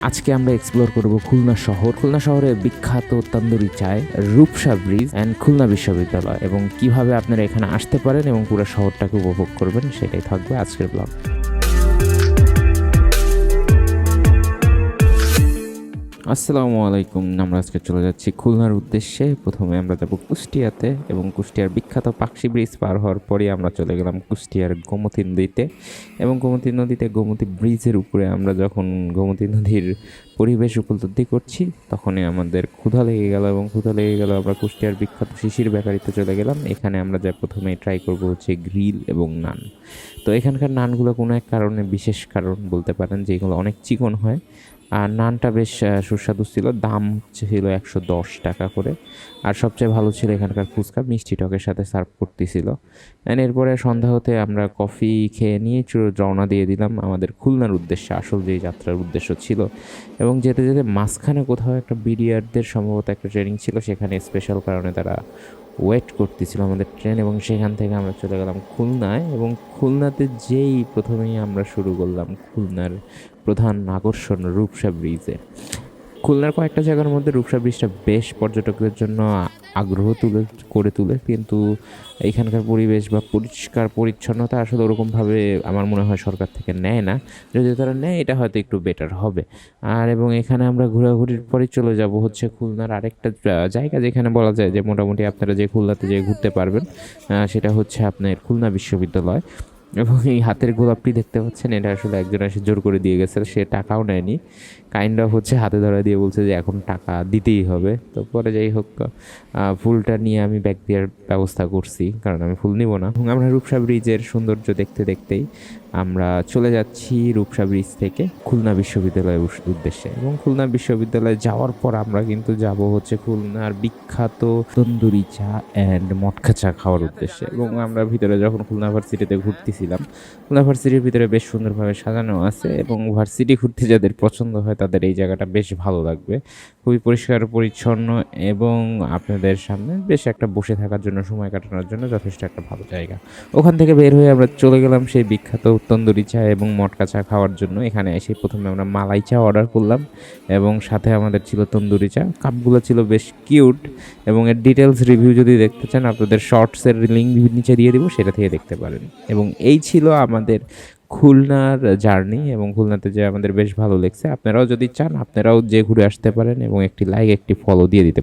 আজকে আমরা এক্সপ্লোর করব খুলনা শহর। খুলনা শহরে বিখ্যাত তন্দুরি চায় রূপসা ব্রিজ অ্যান্ড খুলনা বিশ্ববিদ্যালয় এবং কীভাবে আপনারা এখানে আসতে পারেন এবং পুরো শহরটাকে উপভোগ করবেন সেটাই থাকবে আজকের ব্লগ আসসালামু আলাইকুম। আমরা আজকে চলে যাচ্ছি খুলনার উদ্দেশ্যে। প্রথমে আমরা যাব কুষ্টিয়াতে এবং কুষ্টিয়ার বিখ্যাত পাকশি ব্রিজ পার হওয়ার পরে আমরা চলে গেলাম কুষ্টিয়ার গোমতী নদীতে। এবং গোমতী নদীতে গোমতী ব্রিজের উপরে আমরা যখন গোমতী নদীর পরিবেশ উপলব্ধি করছি, তখনই আমাদের ক্ষুধা লেগে গেল এবং ক্ষুধা লেগে গেল আমরা কুষ্টিয়ার বিখ্যাত শিশির বেকারিতে চলে গেলাম। এখানে আমরা যা প্রথমে ট্রাই করব হচ্ছে গ্রিল এবং নান। তো এখানকার নানগুলো কোনো এক কারণে বিশেষ কারণ বলতে পারেন যে এগুলো অনেক চিকন হয়। আর নানটা বেশ সুস্বাদু ছিল। দাম ছিল একশো দশ টাকা করে। আর সবচেয়ে ভালো ছিল এখানকার ফুচকা, মিষ্টি টকের সাথে সার্ভ করতেছিল। অ্যান্ড এরপরে সন্ধ্যা হতে আমরা কফি খেয়ে নিয়ে রওনা দিয়ে দিলাম। আমাদের খুলনার উদ্দেশ্যে, আসল যে যাত্রার উদ্দেশ্য ছিল। এবং যেতে যেতে মাঝখানে কোথাও একটা বিডিআরদের সম্ভবত একটা ট্রেনিং ছিল, সেখানে স্পেশাল কারণে তারা ওয়েট করতেছিল আমাদের ট্রেন এবং সেখান থেকে আমরা চলে গেলাম খুলনায় এবং খুলনাতে যেই প্রথমেই আমরা শুরু করলাম খুলনার প্রধান আকর্ষণ রূপসা ব্রিজে। খুলনার কয়েকটা জায়গার মধ্যে রূপসা ব্রিজটা বেশ পর্যটকদের জন্য আগ্রহ তুলে, করে তুলে, কিন্তু এখানকার পরিবেশ বা পরিষ্কার পরিচ্ছন্নতা আসলে ওরকমভাবে আমার মনে হয় সরকার থেকে নেয় না। যদি তারা নেয়, এটা হয়তো একটু বেটার হবে। আর এবং এখানে আমরা ঘোরাঘুরির পরে চলে যাব হচ্ছে খুলনার আরেকটা জায়গা যেখানে বলা যায় যে মোটামুটি আপনারা যে খুলনাতে যে ঘুরতে পারবেন সেটা হচ্ছে আপনার খুলনা বিশ্ববিদ্যালয়। এবং এই হাতের গোলাপটি দেখতে পাচ্ছেন, এটা আসলে একজন এসে জোর করে দিয়ে গেছে, সে টাকাও নেয়নি। কাইন্ড অফ হচ্ছে হাতে ধরা দিয়ে বলছে যে এখন টাকা দিতেই হবে। তো পরে যাই হোক ফুলটা নিয়ে আমি ব্যাগ দেওয়ার ব্যবস্থা করছি, কারণ আমি ফুল নিব না। এবং আমরা রূপসা ব্রিজের সৌন্দর্য দেখতে দেখতেই আমরা চলে যাচ্ছি রূপসা ব্রিজ থেকে খুলনা বিশ্ববিদ্যালয়ের উদ্দেশ্যে। এবং খুলনা বিশ্ববিদ্যালয়ে যাওয়ার পর আমরা কিন্তু যাব হচ্ছে খুলনার বিখ্যাত তন্দুরি চা অ্যান্ড মটকা চা খাওয়ার উদ্দেশ্যে। এবং আমরা ভিতরে যখন খুলনা ভার্সিটিতে ঘুরতেছিলাম খুলনা ভার্সিটির ভিতরে বেশ সুন্দরভাবে সাজানো আছে এবং ভার্সিটি ঘুরতে যাদের পছন্দ হয় তাদের এই জায়গাটা বেশ ভালো লাগবে। খুবই পরিষ্কার, পরিচ্ছন্ন এবং আপনাদের সামনে বেশ একটা বসে থাকার জন্য, সময় কাটানোর জন্য যথেষ্ট একটা ভালো জায়গা। ওখান থেকে বের হয়ে আমরা চলে গেলাম সেই বিখ্যাত তন্দুরি চা এবং মটকা চা খাওয়ার জন্য। এখানে এসে প্রথমে আমরা মালাই চা অর্ডার করলাম এবং সাথে আমাদের ছিল তন্দুরি চা। কাপগুলো ছিল বেশ কিউট এবং এর ডিটেলস রিভিউ যদি দেখতে চান, আপনাদের শর্টসের লিঙ্ক নিচে দিয়ে দিব, সেটা থেকে দেখতে পারেন। এবং এই ছিল আমাদের খুলনার জার্নি এবং খুলনাতে যে আমাদের বেশ ভালো লেগেছে। আপনারাও যদি চান, আপনারাও যে ঘুরে আসতে পারেন এবং একটি লাইক একটি ফলো দিয়ে দিতে